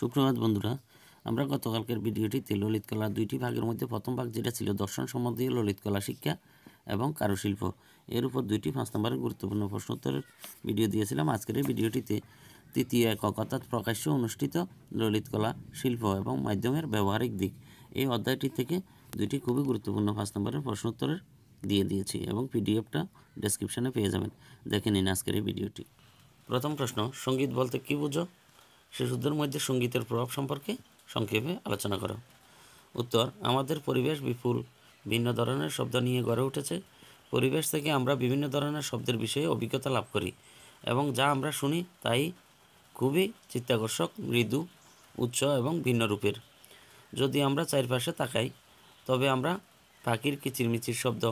সুপ্রভাত বন্ধুরা, আমরা গতকালকের ভিডিওটিতে ললিত কলার দুইটি ভাগের মধ্যে প্রথম ভাগ যেটা ছিল দর্শন সম্বন্ধীয় ললিত কলা শিক্ষা এবং কারুশিল্প। এর উপর দুইটি পাঁচ নম্বরের গুরুত্বপূর্ণ প্রশ্নোত্তরের ভিডিও দিয়েছিলাম। আজকের এই ভিডিওটিতে তৃতীয় একক অর্থাৎ প্রকাশ্য অনুষ্ঠিত ললিত কলা শিল্প এবং মাধ্যমের ব্যবহারিক দিক। এই অধ্যায়টি থেকে দুইটি খুবই গুরুত্বপূর্ণ পাঁচ নম্বরের প্রশ্নোত্তরের দিয়ে দিয়েছি এবং পিডিএফটা ডেসক্রিপশানে পেয়ে যাবেন। দেখে নিন আজকের এই ভিডিওটি। প্রথম প্রশ্ন, সংগীত বলতে কী বুঝো? শিশুদের মধ্যে সঙ্গীতের প্রভাব সম্পর্কে সংক্ষেপে আলোচনা করো। উত্তর, আমাদের পরিবেশ বিপুল, ভিন্ন ধরনের শব্দ নিয়ে গড়ে উঠেছে। পরিবেশ থেকে আমরা বিভিন্ন ধরনের শব্দের বিষয়ে অভিজ্ঞতা লাভ করি এবং যা আমরা শুনি তাই খুবই চিত্তাকর্ষক, মৃদু, উচ্চ এবং ভিন্ন রূপের। যদি আমরা চারপাশে তাকাই, তবে আমরা পাখির কিচিরমিচির শব্দ,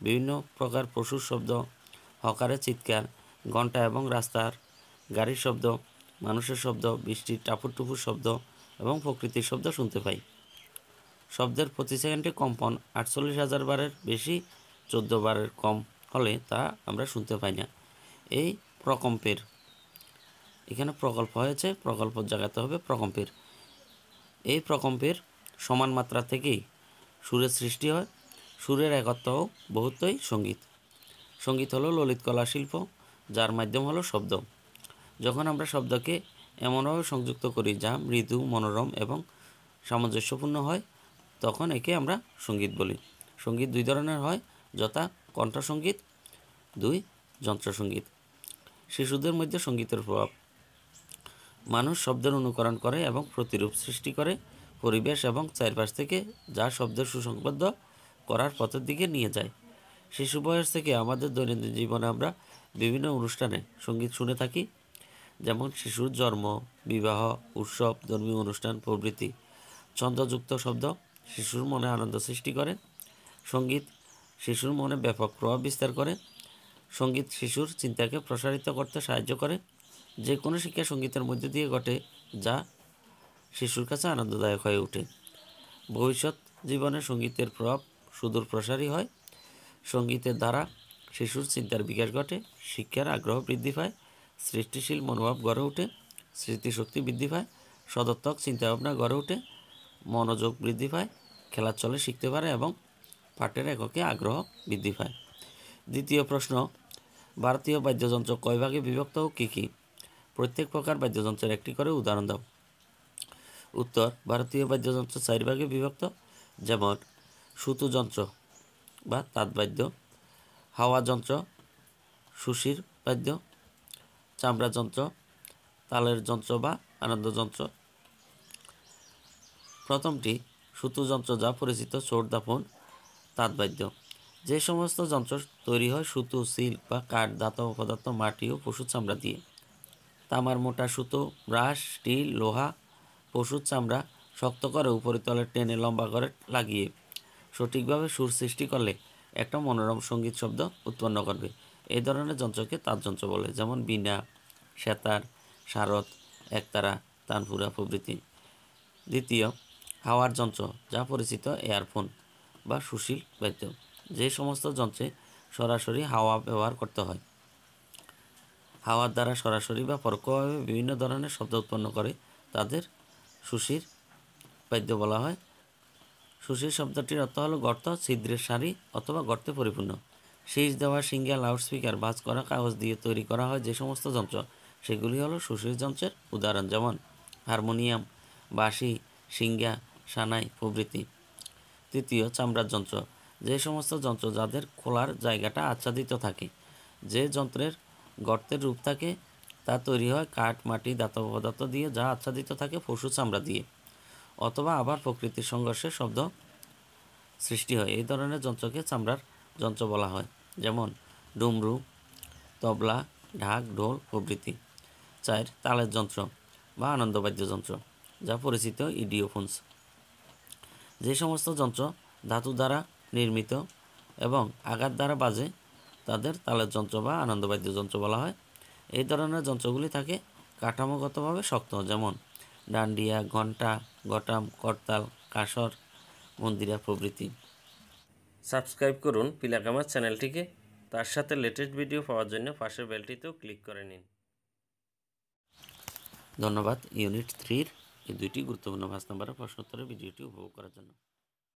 বিভিন্ন প্রকার পশুর শব্দ, হকারের চিৎকার ঘণ্টা এবং রাস্তার গাড়ির শব্দ মানুষের শব্দ, বৃষ্টির টাপুর টুপুর শব্দ এবং প্রকৃতির শব্দ শুনতে পাই। শব্দের প্রতি সেকেন্ডে কম্পন আটচল্লিশ হাজার বারের বেশি, চোদ্দ বারের কম হলে তা আমরা শুনতে পাই না। এই প্রকম্পের, এখানে প্রকল্প হয়েছে, প্রকল্প জাগাতে হবে প্রকম্পের। এই প্রকম্পের সমান মাত্রা থেকেই সুরের সৃষ্টি হয়। সুরের একত্ব ও বহুত্বই সংগীত। সংগীত হলো ললিত কলা শিল্প যার মাধ্যম হলো শব্দ। যখন আমরা শব্দকে এমনভাবে সংযুক্ত করি যা মৃদু, মনোরম এবং সামঞ্জস্যপূর্ণ হয়, তখন একে আমরা সংগীত বলি। সংগীত দুই ধরনের হয়, যথা কণ্ঠসঙ্গীত, দুই যন্ত্রসঙ্গীত। শিশুদের মধ্যে সঙ্গীতের প্রভাব। মানুষ শব্দের অনুকরণ করে এবং প্রতিরূপ সৃষ্টি করে, পরিবেশ এবং চারপাশ থেকে যা শব্দের সুসংবদ্ধ করার পথের দিকে নিয়ে যায়। শিশু বয়স থেকে আমাদের দৈনন্দিন জীবনে আমরা বিভিন্ন অনুষ্ঠানে সংগীত শুনে থাকি। যেমন শিশুর জন্ম, বিবাহ, উৎসব, ধর্মীয় অনুষ্ঠান, প্রভৃতি। ছন্দযুক্ত শব্দ শিশুর মনে আনন্দ সৃষ্টি করে। সংগীত শিশুর মনে ব্যাপক প্রভাব বিস্তার করে। সংগীত শিশুর চিন্তাকে প্রসারিত করতে সাহায্য করে। যে কোনো শিক্ষা সঙ্গীতের মধ্যে দিয়ে ঘটে, যা শিশুর কাছে আনন্দদায়ক হয়ে ওঠে। ভবিষ্যৎ জীবনে সঙ্গীতের প্রভাব সুদূর প্রসারী হয়। সঙ্গীতের দ্বারা শিশুর চিন্তার বিকাশ ঘটে, শিক্ষার আগ্রহ বৃদ্ধি পায়। সৃষ্টিশীল মনোভাব গড়ে ওঠে, স্মৃতিশক্তি বৃদ্ধি পায় সদর্থক চিন্তাভাবনা গড়ে ওঠে, মনোযোগ বৃদ্ধি পায়, খেলার চলে শিখতে পারে এবং পাঠের এককে আগ্রহ বৃদ্ধি পায়। দ্বিতীয় প্রশ্ন, ভারতীয় বাদ্যযন্ত্র কয় ভাগে বিভক্ত ও কী কী? প্রত্যেক প্রকার বাদ্যযন্ত্রের একটি করে উদাহরণ দাও। উত্তর, ভারতীয় বাদ্যযন্ত্র চার ভাগে বিভক্ত, যেমন সুতুযন্ত্র বা তাঁতবাদ্য হাওয়া যন্ত্র, সুশির বাদ্য চামড়া যন্ত্র, তালের যন্ত্র বা আনন্দযন্ত্র প্রথমটি সুতুযন্ত্র যা পরিচিত চোর দাপন তাঁতবাদ্য। যে সমস্ত যন্ত্র তৈরি হয় সুতো, সিল্ক বা কাঠ ধাতব পদার্থ, মাটি ও পশুর চামড়া দিয়ে। তামার মোটা সুতো, ব্রাশ, স্টিল, লোহা, পশুর চামড়া শক্ত করে উপরিতলে টেনে লম্বা করে লাগিয়ে সঠিকভাবে সুর সৃষ্টি করলে একটা মনোরম সংগীত শব্দ উৎপন্ন করবে। এই ধরনের যন্ত্রকে তাঁতযন্ত্র বলে। যেমন বিনা, সেতার, শারদ, একতারা, তানপুরা প্রভৃতি। দ্বিতীয়, হাওয়ার যন্ত্র, যা পরিচিত এয়ারফোন বা সুশীল বাদ্য। যে সমস্ত যন্ত্রে সরাসরি হাওয়া ব্যবহার করতে হয়। হাওয়ার দ্বারা সরাসরি বা পরোক্ষভাবে বিভিন্ন ধরনের শব্দ উৎপন্ন করে, তাদের সুশীর বাদ্য বলা হয়। সুশীর শব্দটির অর্থ হলো গর্ত, ছিদ্রের সারি অথবা গর্তে পরিপূর্ণ। শীষ দেওয়া সিঙ্গা লাউডস্পিকার বাজ করা কাগজ দিয়ে তৈরি করা হয় যে সমস্ত যন্ত্র, সেগুলি হলো সুশীর যন্ত্রের উদাহরণ যেমন হারমোনিয়াম, বাঁশি, সিঙ্গা, সানাই প্রভৃতি। তৃতীয়, চামড়ার যন্ত্র, যে সমস্ত যন্ত্র যাদের খোলার জায়গাটা আচ্ছাদিত থাকে, যে যন্ত্রের গর্তের রূপ থাকে, তা তৈরি হয় কাঠ, মাটি, দাতব পদার্থ দিয়ে যা আচ্ছাদিত থাকে পশু চামড়া দিয়ে, অথবা আবার প্রকৃতির সংঘর্ষে শব্দ সৃষ্টি হয়। এই ধরনের যন্ত্রকে চামড়ার যন্ত্র বলা হয়। যেমন ডুমরু, তবলা, ঢাক, ঢোল, প্রভৃতি। চার তালের যন্ত্র বা আনন্দবাদ্য যন্ত্র, যা পরিচিত ইডিওফোনস। যে সমস্ত যন্ত্র ধাতু দ্বারা নির্মিত এবং আঘাত দ্বারা বাজে, তাদের তালের যন্ত্র বা আনন্দবাদ্য যন্ত্র বলা হয়। এই ধরনের যন্ত্রগুলি থাকে কাঠামোগতভাবে শক্ত, যেমন ডান্ডিয়া, ঘণ্টা, গটাম, করতাল, কাসর মন্দিরা প্রভৃতি। সাবস্ক্রাইব করুন পিলাকামার চ্যানেলটিকে। তার সাথে লেটেস্ট ভিডিও পাওয়ার জন্য পাশের বেলটিতেও ক্লিক করে নিন। ধন্যবাদ ইউনিট থ্রির এই দুইটি গুরুত্বপূর্ণ পাঁচ নম্বরের প্রশ্নোত্তরের ভিডিওটি উপভোগ করার জন্য।